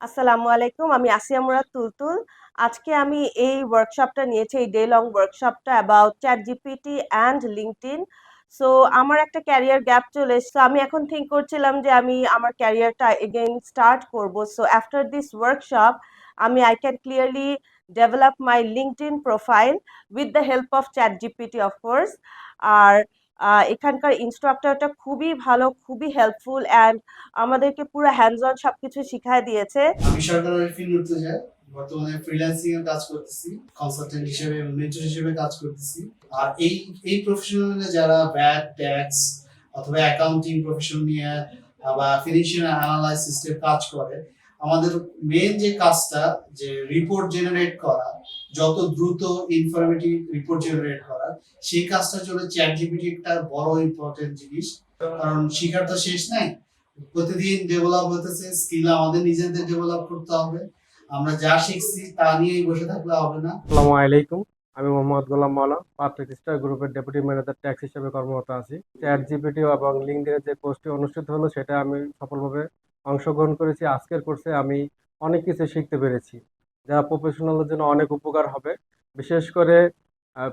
আসসালামু আলাইকুম, আমি আসিয়া মুরাদ তুলতুল। আজকে আমি এই ওয়ার্কশপটা নিয়েছি, এই day long ওয়ার্কশপটা about chat GPT and LinkedIn so আমার একটা ক্যারিয়ার গ্যাপ চলে এসেছে। আমি এখন থিঙ্ক করছিলাম যে আমি আমার ক্যারিয়ারটা এগেইন স্টার্ট করব। সো আফটার দিস ওয়ার্কশপ আমি I can clearly develop my LinkedIn profile with the help of chat GPT of course আর এখানকার ইনস্ট্রাক্টরটা খুবই ভালো, খুবই হেল্পফুল অ্যান্ড আমাদেরকে পুরো হ্যান্ডস অন সবকিছু শিখায় দিয়েছে। আমি সরকারের ফিল্ড উঠতে যাই বর্তমানে ফ্রিল্যান্সিং এর কাজ করতেছি কনসালটেন্ট হিসেবে মেন্টর হিসেবে কাজ করতেছি। আর এই এই প্রফেশনালে যারা ব্যাড ট্যাক্স অথবা অ্যাকাউন্টিং প্রফেশন নিয়ে বা ফিনান্সিয়াল অ্যানালাইসিস এর কাজ করে আমাদের মেন যে কাজটা, যে রিপোর্ট জেনারেট করা, যত দ্রুত ইনফরমেটিভ রিপোর্ট জেনারেট করা, সেই কাজটা জন্য চ্যাট জিপিটি একটা বড় ইম্পর্টেন্ট জিনিস। কারণ শিখার তো শেষ নাই। প্রতিদিন ডেভেলপ হতেছে স্কিল আমাদের নিজেদের ডেভেলপ করতে হবে। আমরা যা শিখছি তা নিয়েই বসে থাকলে হবে না। আসসালামু আলাইকুম। আমি মোহাম্মদ গোলাম মাওলা পাবলিক স্টার গ্রুপের ডেপুটি ম্যানেজার ট্যাক্স হিসেবে কর্মরত আছি। চ্যাট জিপিটি এবং লিঙ্কডিনের যে কোর্সটি অনুষ্ঠিত হলো, সেটা আমি সফলভাবে অংশগ্রহণ করেছি। আজকের কোর্সে আমি অনেক কিছু শিখতে পেরেছি, যা প্রফেশনালদের জন্য অনেক উপকার হবে। বিশেষ করে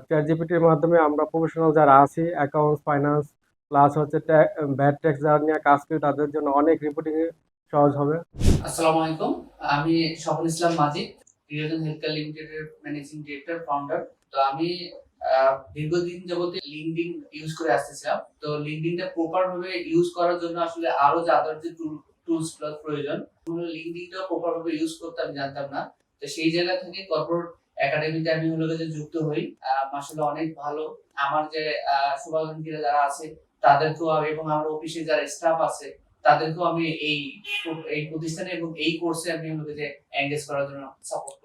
চ্যাট জিপিটির মাধ্যমে আমরা প্রফেশনাল যারা আছি অ্যাকাউন্টস ফাইন্যান্স প্লাস হচ্ছে ব্যাড ট্যাক্স যারা নিয়ে কাজ করি, তাদের জন্য অনেক রিপোর্টিং সহজ হবে। আসসালামু আলাইকুম। আমি স্বপন ইসলাম মাজিদ রিয়জন হেলথ কেয়ার লিমিটেডের ম্যানেজিং ডিরেক্টর ফাউন্ডার তো আমি দীর্ঘদিন যাবত লিঙ্কডিন ইউজ করে আসতেছিলাম। তো লিঙ্কডিনটা প্রপার ভাবে ইউজ করার জন্য আসলে আরও যে যে টুলস প্রয়োজন। লিঙ্কডিনটা প্রপার ভাবে ইউজ করতে আমি জানতাম না। তো সেই জায়গা থেকে কর্পোরেট একাডেমিতে আমি হলো যে যুক্ত হই। আসলে অনেক ভালো। আমার যে শুভাকাঙ্ক্ষীরা যারা আছে, তাদেরকেও এবং আমার অফিসে যারা স্টাফ আছে, তাদেরকেও আমি এই এই প্রতিষ্ঠানে এবং এই কোর্সে আমি হলো যে এঙ্গেজ করার জন্য সক্ষম